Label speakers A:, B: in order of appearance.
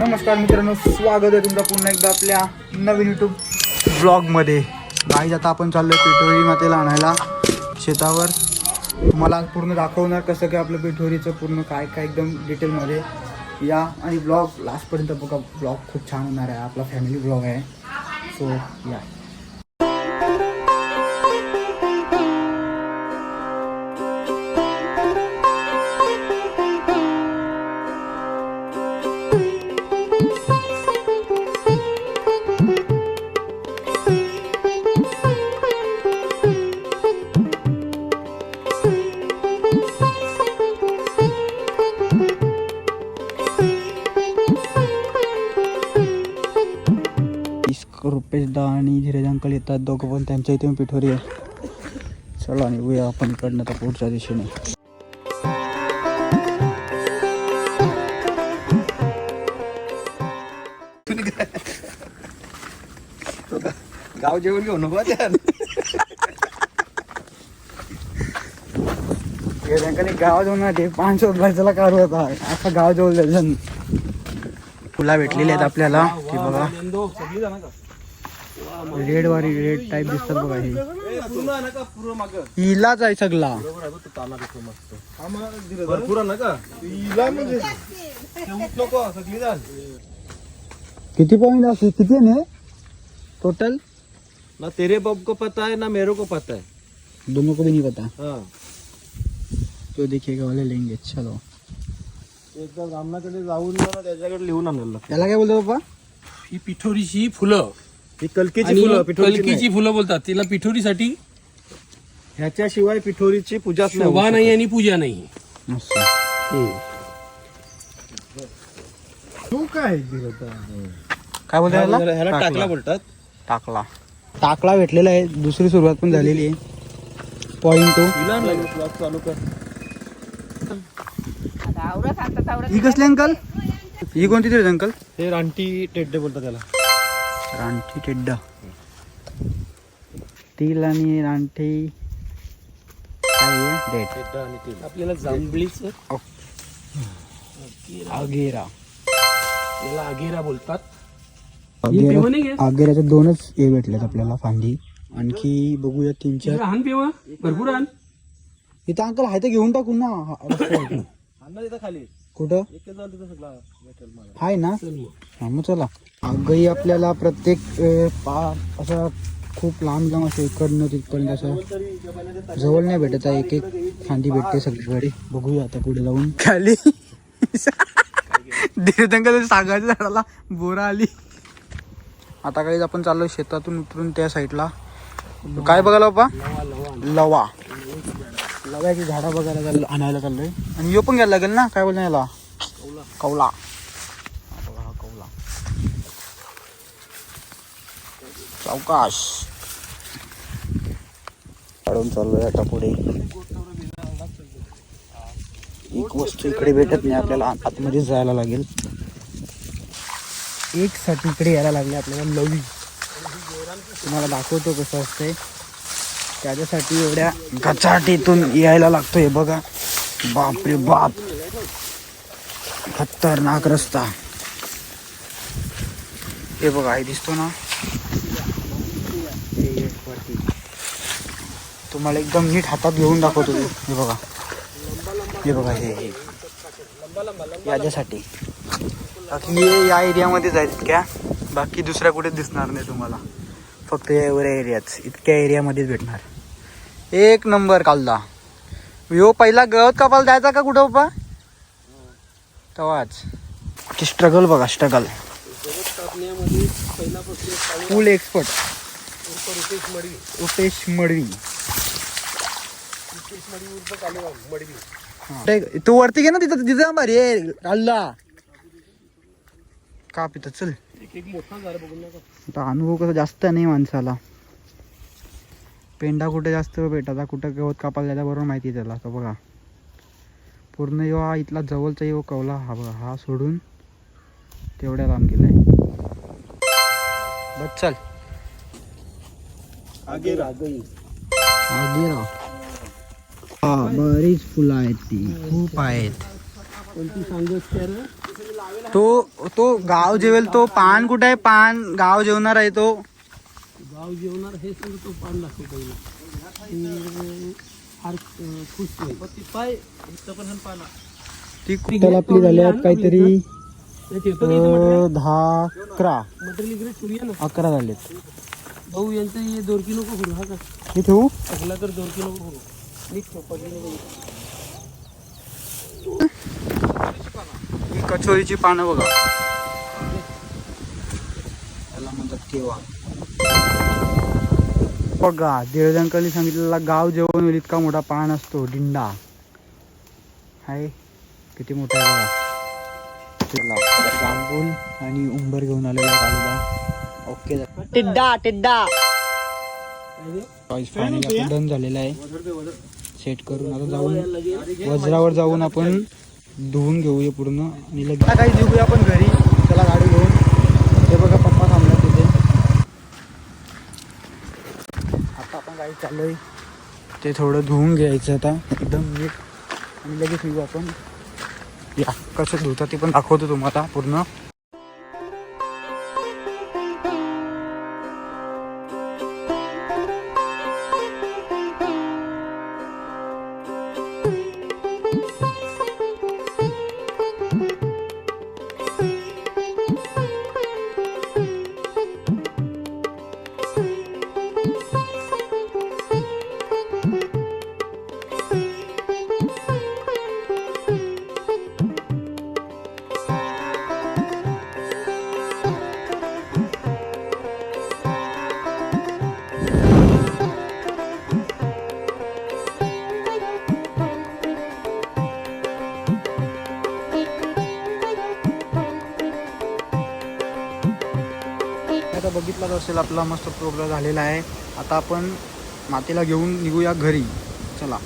A: नमस्कार मित्रांनो स्वागत आहे तुमचं पुन्हा एकदा आपल्या नवीन युट्यूब ब्लॉगमध्ये गाईज आता आपण चाललो आहे पिठोरी मातेला आणायला शेतावर. तुम्हाला पूर्ण दाखवणार कसं काय आपलं पिठोरीचं पूर्ण काय काय एकदम डिटेलमध्ये या आणि ब्लॉग लास्टपर्यंत बघा ब्लॉग खूप छान होणार आहे. आपला फॅमिली ब्लॉग आहे. सो या. रुपेशदा आणि धीरज अंकल येतात. दोघं पण त्यांच्या इथे पण पिठोरी आहे. चला आणि उया आपण इकडनं तर पुढच्या दिशेने.
B: गाव जेवण घेऊ नको
A: गाव जाऊन ते पाच वर्षाला कार होता असा गाव जवळ फुला भेटलेली आहेत आपल्याला. की बघा. रेड वारी रेड टाईप दिसतात बघा ही. हिलाच आहे सगळा किती पॉईंट असते किती आहे टोटल
B: ना तेरे बाप को पता है ना मेरे को पता है।
A: दोनों को भी नहीं पता?
B: हाँ।
A: तो देखिएगा वाले लेंगे। चलो।
B: एकदा रामनाकडे जाऊन ना त्याच्याकडे लिहून आणलं
A: याला काय बोलतो पप्पा
C: ही पिठोरीची फुलं.
B: ही कलकीची
C: आणि
B: फुलं पिठोरीची
C: कलकीची फुलं बोलतात. तिला पिठोरीसाठी.
B: ह्याच्याशिवाय पिठोरीची पूजाच नाही
C: शोभा
B: होऊ
C: नाही आणि पूजा नाही.
B: तू काय
A: काय बोलतो
B: ह्याला टाकला बोलतात.
A: टाकला. टाकला भेटलेला आहे. दुसरी सुरुवात पण झालेली आहे. पॉईंट टू
B: चालू कर.
A: ही कसली अंकल? ही कोणती तरी अंकल?
B: हे रानटी टेड्डे बोलतात त्याला.
A: रानठी टेड्डा. तील आणि रानठी काय
C: आपल्याला जांभळीच
A: आगेरा
C: याला आगेरा बोलतात. ही
A: दोनच हे भेटलेत आपल्याला फांदी. आणखी बघूया तीन चार
C: पिवा भरपूर आण.
A: इथं अंकल आहे तर घेऊन टाकू ना. हा,
B: खाली.
A: कुठं? आहे ना. हा मग चला. आगही आपल्याला प्रत्येक पा असं खूप लांब लांब असं इकडनं तिथपर्यंत असं जवळ नाही भेटत आहे एक एक फांदी भेटते सगळीकडे. बघूया आता पुढे जाऊन. खाली. दीर्घंका सागाच्या झाडाला बोरा आली. आता काही आपण चाललो शेतातून उतरून त्या साईडला काय बघायला बाबा? लवा. लव्याची झाडं बघायला चाललो आणायला चाललोय. आणि यो पण घ्यायला लागेल ना? काय बोलणं याला? कौला. कौला हा कौला. सावकाश काढून चाललोय आता पुढे. एक वस्तू इकडे भेटत नाही आपल्याला. आतमध्येच जायला लागेल. एक साठी इकडे यायला लागले आपल्याला. लवी. तुम्हाला दाखवतो कसं असतंय. त्याच्यासाठी एवढ्या गचाटीतून यायला लागतोय बघा. बाप रे बाप. खतरनाक रस्ता. हे बघा हे दिसतो ना? तुम्हाला एकदम नीट हातात घेऊन दाखवतो हे बघा. हे बघा हे हे. याच्यासाठी. बाकी या एरियामध्ये जायचं क्या बाकी दुसऱ्या कुठेच दिसणार नाही तुम्हाला. फक्त एवढ्या एरियाच इतक्या एरियामध्येच भेटणार. एक नंबर कालदा. यो पहिला गवत कापायला द्यायचा का कुठं बाबा तेव्हाच की स्ट्रगल बघा struggle full expert
C: Rupesh Madvi.
A: तू वरती घे ना तिथं तिथं भारी आहे काल्ला का पितं चल.
C: एक एक मोठा झाला बघून नका
A: आता अनुभव कसा जास्त नाही माणसाला. पेंडा कुठे जास्त भेटायचा कुठं गवत कापायला जायचा बरोबर माहिती आहे त्याला तर बघा. पूर्ण यो हा इथला जवळचा यो कवला हा बघा हा सोडून तेवढ्या लांब गेलाय. बस चल.
B: आगे रागई
A: आगेरा हा बरीच फुलं आहेत ती. खूप आहेत.
C: कोणती सांगत
A: तो तो गाव जेवेल तो पान कुठे आहे? पान गाव जेवणार आहे तो?
C: गाव जेवणार हे सगळं तो पान दाखव पहिला. ते फार अं, खुश होईल.
B: पाय इथं पण पाना
A: ती कुठं आपली झाली आहेत काहीतरी
C: हे
A: दहा अकरा. अकरा झालेत.
C: भाऊ यांचं हे दोरकी नको करू हा का?
A: हे? ठेवू
C: टाकला तर दोरकी नको करू. नीट ठेव, पडली नको
A: कचोरीची पानं बघा. त्याला म्हणतात केव्हा बघा अंकलनी सांगितलेला गाव जेवण होईल इतका मोठा पान असतो डिंडा हाय किती मोठा आहे बघा. चला, जांभूल आणि उंबर घेऊन आलेला गाडीला ओके टिड्डा टिड्डा. फायनली डन झालेला आहे. सेट करून आता जाऊन वज्रावर जाऊन आपण धुवून घेऊया पूर्ण आणि लगेच आता काही निघूया आपण घरी. त्याला गाडी घेऊन. ते बघा पप्पा थांबला तिथे. आता आपण गाडी चाललोय. ते थोडं धुवून घ्यायचं आता. एकदम नीट. आणि लगेच निघू आपण. या कसं धुतात ते पण दाखवतो तुम्हाला पूर्ण. आता बघितलाच असेल आपला मस्त प्रोग्राम झालेला आहे. आता आपण मातेला घेऊन निघूया घरी. चला.